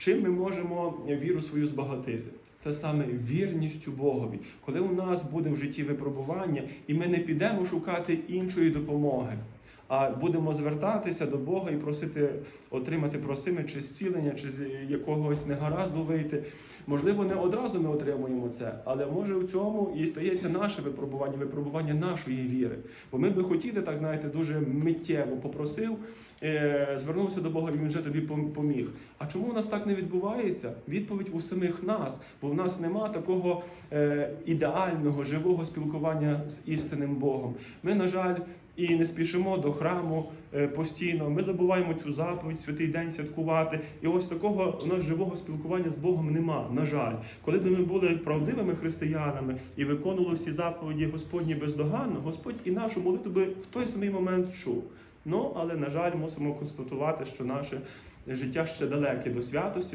Чим ми можемо віру свою збагатити? Це саме вірністю Богові. Коли у нас буде в житті випробування, і ми не підемо шукати іншої допомоги, а будемо звертатися до Бога і просити отримати просими чи зцілення, чи з якогось негаразду вийти. Можливо, не одразу ми отримуємо це, але може у цьому і стається наше випробування, випробування нашої віри. Бо ми би хотіли, так знаєте, дуже миттєво попросив, е, звернувся до Бога, і він вже тобі поміг. А чому у нас так не відбувається? Відповідь у самих нас, бо в нас нема такого е, ідеального живого спілкування з істинним Богом. Ми, на жаль, і не спішимо до храму е, постійно. Ми забуваємо цю заповідь, святий день святкувати. І ось такого у нас живого спілкування з Богом нема. На жаль, коли б ми були правдивими християнами і виконували всі заповіді Господні бездоганно, Господь і нашу молитву би в той самий момент чув. Ну але на жаль, мусимо констатувати, що наше життя ще далеке до святості.